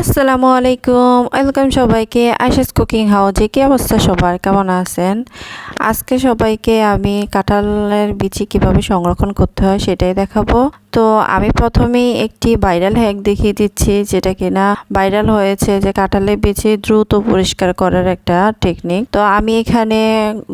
আসসালামু আলাইকুম। ওয়েলকাম সবাইকে। আইসেস কুকিং হাউজে, কী অবস্থা সবার? কেমন আছেন? আজকে সবাইকে আমি কাঁঠালের বিচি কীভাবে সংরক্ষণ করতে হয় সেটাই দেখাবো। তো আমি প্রথমেই একটি ভাইরাল হ্যাক দেখিয়ে দিচ্ছি যেটা কিনা ভাইরাল হয়েছে যে কাঁঠালের বিচি দ্রুত পরিষ্কার করার একটা টেকনিক তো আমি এখানে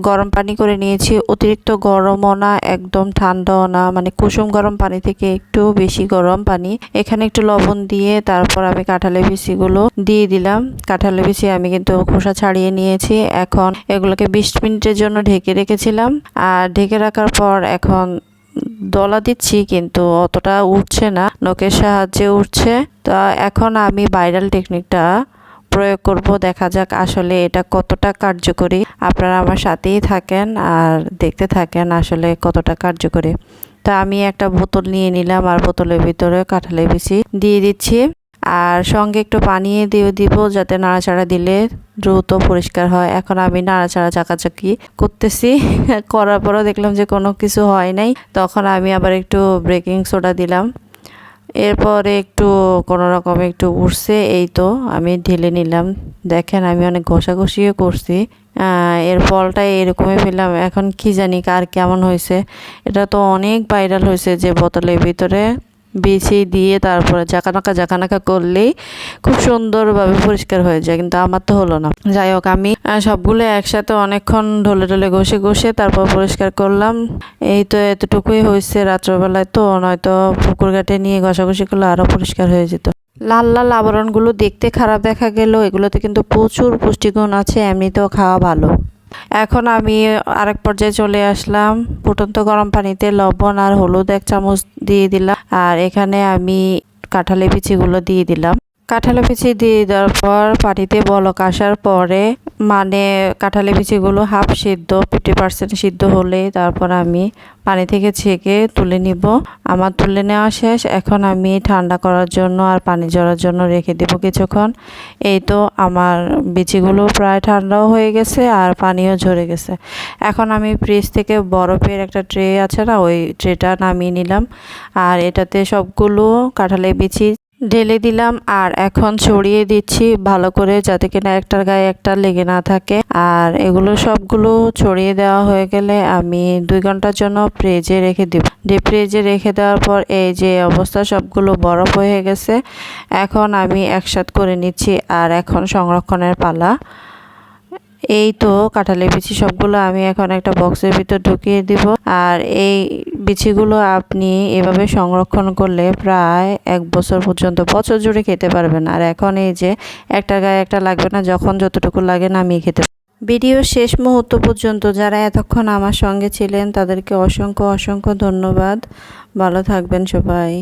গরম পানি করে নিয়েছি, অতিরিক্ত গরমও না, একদম ঠান্ডাও না মানে কুসুম গরম পানি থেকে একটু বেশি গরম পানি। এখানে একটু লবণ দিয়ে তারপর আমি কাঁঠালের বিচিগুলো দিয়ে দিলাম। কাঁঠালের বিচি আমি কিন্তু খোসা ছাড়িয়ে নিয়েছি। এখন এগুলোকে বিশ মিনিটের জন্য ঢেকে রেখেছিলাম। আর ঢেকে রাখার পর এখন দলা দিচ্ছি, কিন্তু অতটা উঠছে না। নখের সাহায্যে উঠছে তো এখন আমি ভাইরাল টেকনিকটা প্রয়োগ করব। দেখা যাক আসলে এটা কতটা কার্যকরী। আপনারা আমার সাথেই থাকেন আর দেখতে থাকেন আসলে কতটা কার্যকরী। তা আমি একটা বোতল নিয়ে নিলাম আর বোতলের ভিতরে কাঁঠালের বিচি দিয়ে দিচ্ছি। আর সঙ্গে একটু পানি দিয়ে দিব যাতে নাড়াচাড়া দিলে দ্রুত পরিষ্কার হয়। এখন আমি নাড়াচাড়া চাকাচাকি করতেছি। করার পরও দেখলাম যে কোনো কিছু হয় নাই। তখন আমি আবার একটু বেকিং সোডা দিলাম। এরপরে একটু কোনো রকম একটু উঠছে এই তো আমি ঢেলে নিলাম। দেখেন আমি অনেক ঘষাঘষিও করছি। এর ফলটা এরকমই পেলাম। এখন কি জানি কার কেমন হয়েছে। এটা তো অনেক ভাইরাল হয়েছে যে বোতলের ভিতরে। বেছে দিয়ে তারপরে জাকানাকা জাকানাকা করলেই খুব সুন্দরভাবে পরিষ্কার হয়ে যায়, কিন্তু আমার তো হলো না। যাই হোক, আমি সবগুলো একসাথে অনেকক্ষণ ঢলে ঢলে ঘষে ঘষে তারপর পরিষ্কার করলাম। এই তো এতটুকুই হয়েছে রাত্রবেলায় তো, নয়তো পুকুর ঘাটে নিয়ে ঘষাঘষি করলে আরও পরিষ্কার হয়ে যেত। লাল লাল আবরণগুলো দেখতে খারাপ দেখা গেল এগুলোতে কিন্তু প্রচুর পুষ্টিগুণ আছে, এমনিতেও খাওয়া ভালো। এখন আমি আরেক পর্যায়ে চলে আসলাম। ফুটন্ত গরম পানিতে লবণ আর হলুদ এক চামচ দিয়ে দিলাম। আর এখানে আমি কাঁঠালি বিচিগুলো দিয়ে দিলাম। কাঁঠালি বিচি দিয়ে দেওয়ার পর পানিতে বলক আসার পরে মানে কাঁঠালি বিচিগুলো হাফ সিদ্ধ ফিফটি পার্সেন্ট সিদ্ধ হলে তারপর আমি পানি থেকে ছেঁকে তুলে নিব। আমার তুলে নেওয়া শেষ। এখন আমি ঠান্ডা করার জন্য আর পানি জড়ার জন্য রেখে দেব কিছুক্ষণ। এই তো আমার বিচিগুলো প্রায় ঠান্ডাও হয়ে গেছে আর পানিও ঝরে গেছে। এখন আমি ফ্রিজ থেকে বরফের একটা ট্রে আছে না, ওই ট্রেটা নামিয়ে নিলাম। আর এটাতে সবগুলো কাঁঠালের বিচি ঢেলে দিলাম আর এখন ছড়িয়ে দিচ্ছি ভালো করে যাতে কিনা একটার গায়ে একটা লেগে না থাকে। আর এগুলো সবগুলো ছড়িয়ে দেওয়া হয়ে গেলে আমি দুই ঘণ্টার জন্য ফ্রিজে রেখে দিব। ফ্রিজে রেখে দেওয়ার পর এই যে অবস্থা সবগুলো বরফ হয়ে গেছে। এখন আমি একসাথ করে নিচ্ছি আর এখন সংরক্ষণের পালা। এই তো কাঁঠালের বিচি সবগুলো আমি এখন একটা বক্সের ভিতর ঢুকিয়ে দিব। আর এই বিচিগুলো আপনি এভাবে সংরক্ষণ করলে প্রায় এক বছর পর্যন্ত বছর জুড়ে খেতে পারবেন। আর এখন এই যে একটা গায়ে একটা লাগবে না, যখন যতটুকু লাগে নামিয়ে খেতে ভিডিও শেষ মুহূর্ত পর্যন্ত যারা এতক্ষণ আমার সঙ্গে ছিলেন, তাদেরকে অসংখ্য অসংখ্য ধন্যবাদ। ভালো থাকবেন সবাই।